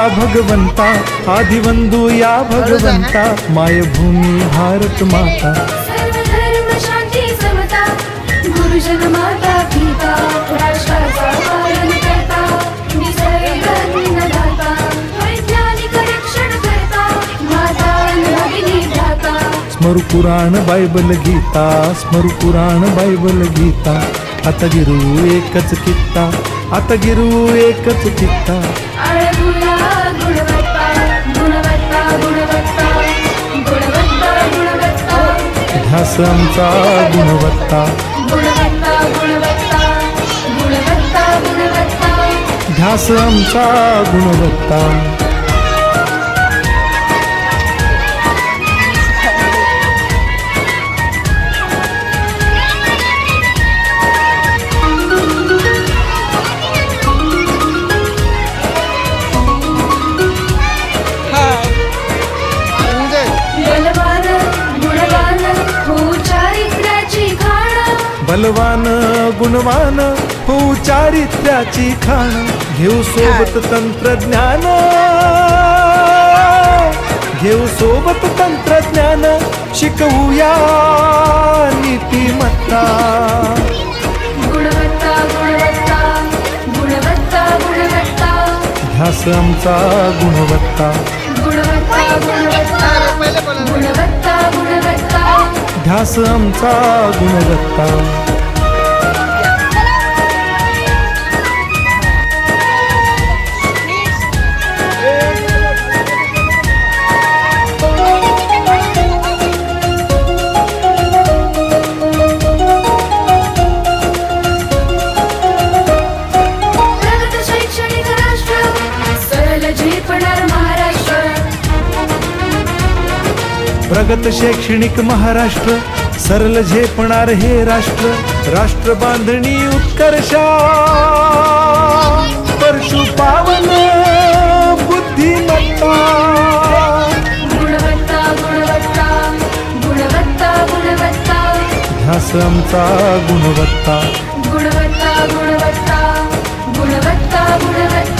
या भगवंता आदिवंदू या भगवंता मायभूमी भारत माता. शांती समता गुरुजन माता पिता स्मरु पुराण बायबल गीता स्मरु पुराण बायबल गीता. आता गिरू एकच कित्ता आता गिरू एकच कित्ता. अभ्यासांचा गुणवत्ता. ध्यास आमचा गुणवत्ता. गुणवान हो चारित्र्याची खाण घेऊ सोबत तंत्रज्ञान. घेऊ सोबत तंत्रज्ञान शिकवूया नीतिमत्ता. गुणवत्ता गुणवत्ता गुणवत्ता गुणवत्ता. ध्यास आमचा गुणवत्ता. गुणवत्ता गुणवत्ता गुणवत्ता गुणवत्ता. ध्यास आमचा गुणवत्ता. झेपणार महाराष्ट्र. प्रगत शैक्षणिक महाराष्ट्र सरल झेपणार हे राष्ट्र राष्ट्र बांधणी उत्कर्षा. परशु पावन आमचा गुणवत्ता. गुणवत्ता गुणवत्ता गुणवत्ता गुणवत्ता.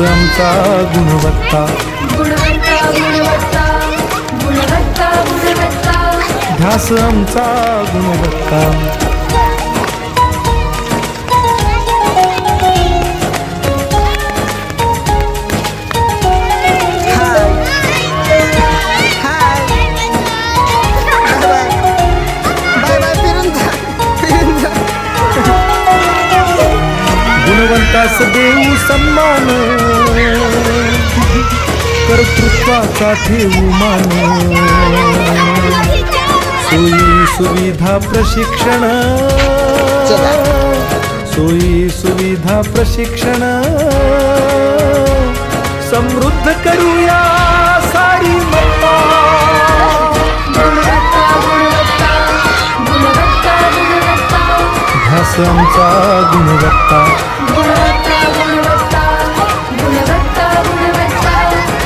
आमचा गुणवत्ता ढास आमचा गुणवत्ता गुणवंतास देऊ सन्मान कर्तृत्वाचा ठेवू मान. सोयी सुविधा प्रशिक्षण. सोयी सुविधा प्रशिक्षण. समृद्ध करूया सारी मत्ता. हाच आमचा गुणवत्ता.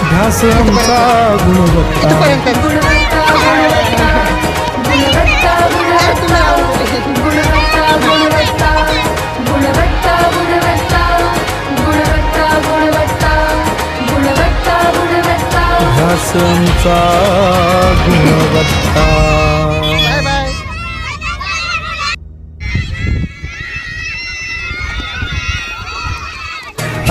ध्यास आमचा गुणवत्ता. आमचा गुणवत्ता.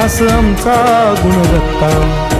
ध्यास आमचा गुणवत्ता.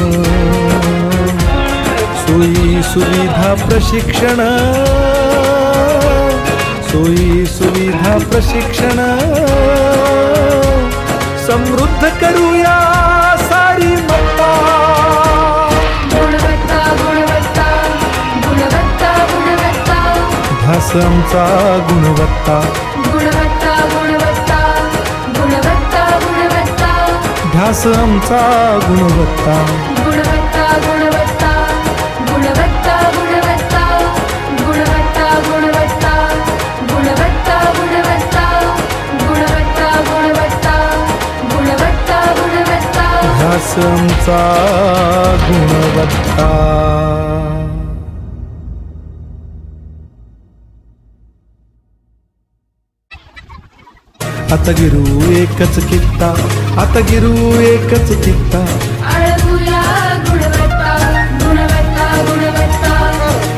सोयी सुविधा प्रशिक्षण. सोयी सुविधा प्रशिक्षण. समृद्ध करूया सारी मत्ता. गुणवत्ता गुणवत्ता गुणवत्ता गुणवत्ता. ध्यास आमचा गुणवत्ता. गुणवत्ता गुणवत्ता गुणवत्ता गुणवत्ता. गुणवत्ता गुणवत्ता. आमचा गुणवत्ता. आता गिरू एकच कित्ता आता गिरू एकच कित्ता. अळगुया गुणवत्ता गुणवत्ता गुणवत्ता.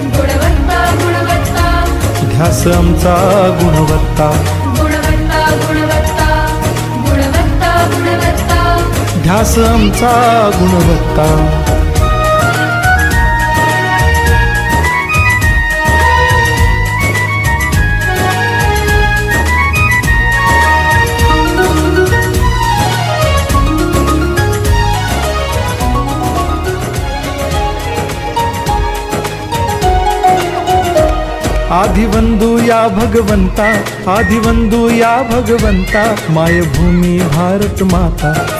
गुणवत्ता गुणवत्ता. ध्यास आमचा गुणवत्ता. ध्यास आमचा गुणवत्ता. आदिवंदू या भगवंता आदिवंदू या भगवंता मायभूमी भारत माता.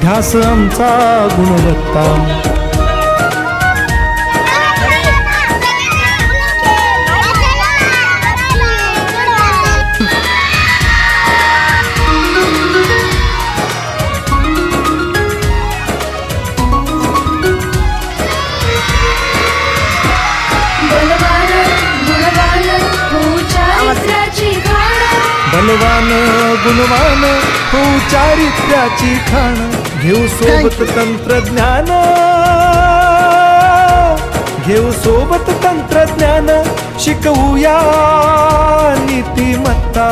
ध्यास आमचा गुणवत्ता. बलवान गुणवान हो चारित्र्याची खाण घेऊ सोबत तंत्रज्ञान. घेऊ सोबत तंत्रज्ञान. शिकवूया नीतिमत्ता.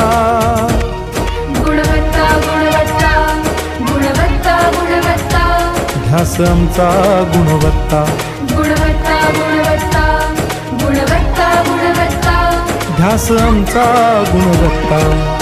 गुणवत्ता गुणवत्ता गुणवत्ता गुणवत्ता. ध्यास आमचा गुणवत्ता. गुणवत्ता गुणवत्ता गुणवत्ता गुणवत्ता. ध्यास आमचा गुणवत्ता.